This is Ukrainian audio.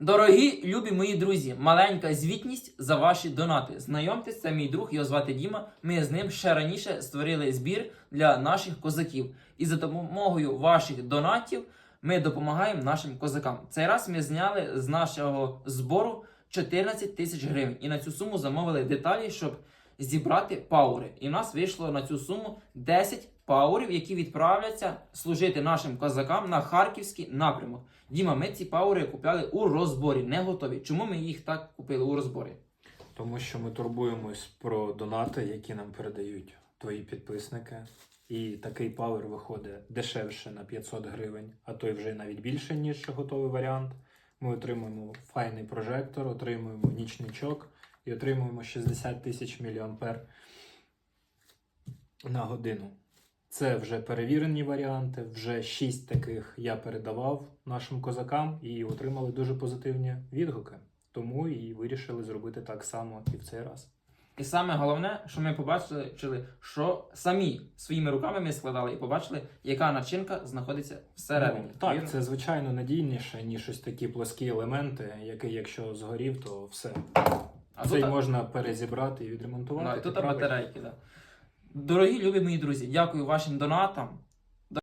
Дорогі любі мої друзі, маленька звітність за ваші донати. Знайомтесь, це мій друг, його звати Діма. Ми з ним ще раніше створили збір для наших козаків. І за допомогою ваших донатів ми допомагаємо нашим козакам. Цей раз ми зняли з нашого збору 14 тисяч гривень. І на цю суму замовили деталі, щоб зібрати паури. І в нас вийшло на цю суму 10 паурів, які відправляться служити нашим козакам на харківський напрямок. Діма, ми ці паури купляли у розборі, не готові. Чому ми їх так купили у розборі? Тому що ми турбуємось про донати, які нам передають твої підписники. І такий павер виходить дешевше на 500 гривень, а то й вже навіть більше, ніж готовий варіант. Ми отримуємо файний прожектор, отримуємо нічничок і отримуємо 60 тисяч міліампер на годину. Це вже перевірені варіанти. Вже 6 таких я передавав нашим козакам і отримали дуже позитивні відгуки. Тому і вирішили зробити так само і в цей раз. І саме головне, що ми побачили, що самі своїми руками ми складали і побачили, яка начинка знаходиться всередині. Ну, так, Вірно? це звичайно надійніше, ніж ось такі плоскі елементи, який, якщо згорів, то все. А Це тут, можна перезібрати і відремонтувати. Ну, і тут батарейки, так. Да. Дорогі любі мої друзі, дякую вашим донатам.